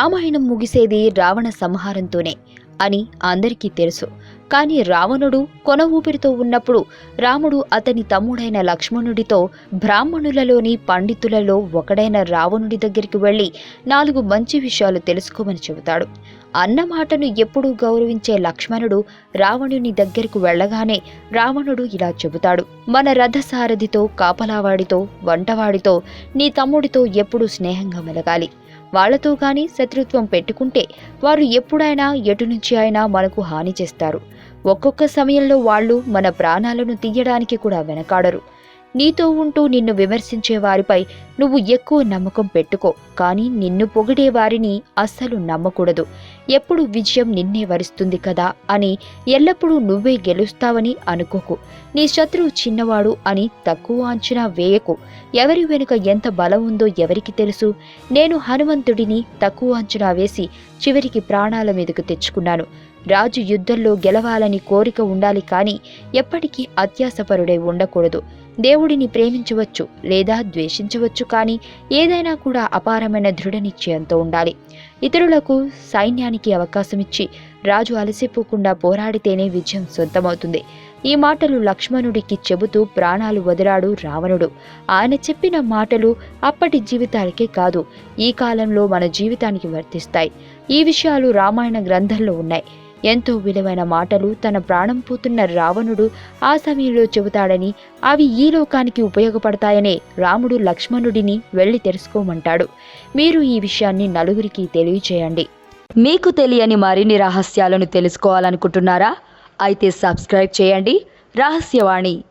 రామాయణం ముగిసేది రావణ సంహారంతోనే అని అందరికీ తెలుసు. కానీ రావణుడు కొన ఊపిరితో ఉన్నప్పుడు రాముడు అతని తమ్ముడైన లక్ష్మణుడితో బ్రాహ్మణులలోని పండితులలో ఒకడైన రావణుడి దగ్గరికి వెళ్ళి నాలుగు మంచి విషయాలు తెలుసుకోమని చెబుతాడు. అన్న మాటను ఎప్పుడూ గౌరవించే లక్ష్మణుడు రావణుని దగ్గరకు వెళ్ళగానే రావణుడు ఇలా చెబుతాడు. మన రథసారథితో కాపలావాడితో వంటవాడితో నీ తమ్ముడితో ఎప్పుడూ స్నేహంగా మెలగాలి. వాళ్ళతో కానీ శత్రుత్వం పెట్టుకుంటే వారు ఎప్పుడైనా ఎటు నుంచి అయినా మనకు హాని చేస్తారు. ఒక్కొక్క సమయంలో వాళ్ళు మన ప్రాణాలను తీయడానికి కూడా వెనకాడరు. నీతో ఉంటూ నిన్ను విమర్శించే వారిపై నువ్వు ఎక్కువ నమ్మకం పెట్టుకో కానీ నిన్ను పొగిడే వారిని అస్సలు నమ్మకూడదు. ఎప్పుడు విజయం నిన్నే వరిస్తుంది కదా అని ఎల్లప్పుడూ నువ్వే గెలుస్తావని అనుకోకు. నీ శత్రువు చిన్నవాడు అని తక్కువ అంచనా వేయకు. ఎవరి వెనుక ఎంత బలం ఉందో ఎవరికి తెలుసు? నేను హనుమంతుడిని తక్కువ అంచనా వేసి చివరికి ప్రాణాల మీదకు తెచ్చుకున్నాను. రాజు యుద్ధంలో గెలవాలని కోరిక ఉండాలి కానీ ఎప్పటికీ అత్యాసపరుడై ఉండకూడదు. దేవుడిని ప్రేమించవచ్చు లేదా ద్వేషించవచ్చు కానీ ఏదైనా కూడా అపారమైన దృఢ నిశ్చయంతో ఉండాలి. ఇతరులకు సైన్యానికి అవకాశమిచ్చి రాజు అలసిపోకుండా పోరాడితేనే విజయం సొంతమవుతుంది. ఈ మాటలు లక్ష్మణుడికి చెబుతూ ప్రాణాలు వదిలాడు రావణుడు. ఆయన చెప్పిన మాటలు అప్పటి జీవితాలకే కాదు ఈ కాలంలో మన జీవితానికి వర్తిస్తాయి. ఈ విషయాలు రామాయణ గ్రంథంలో ఉన్నాయి. ఎంతో విలువైన మాటలు తన ప్రాణం పోతున్న రావణుడు ఆ సమయంలో చెబుతాడని అవి ఈ లోకానికి ఉపయోగపడతాయనే రాముడు లక్ష్మణుడిని వెళ్ళి తెలుసుకోమంటాడు. మీరు ఈ విషయాన్ని నలుగురికి తెలియచేయండి. మీకు తెలియని మరిన్ని రహస్యాలను తెలుసుకోవాలనుకుంటున్నారా? అయితే సబ్స్క్రైబ్ చేయండి. రహస్యవాణి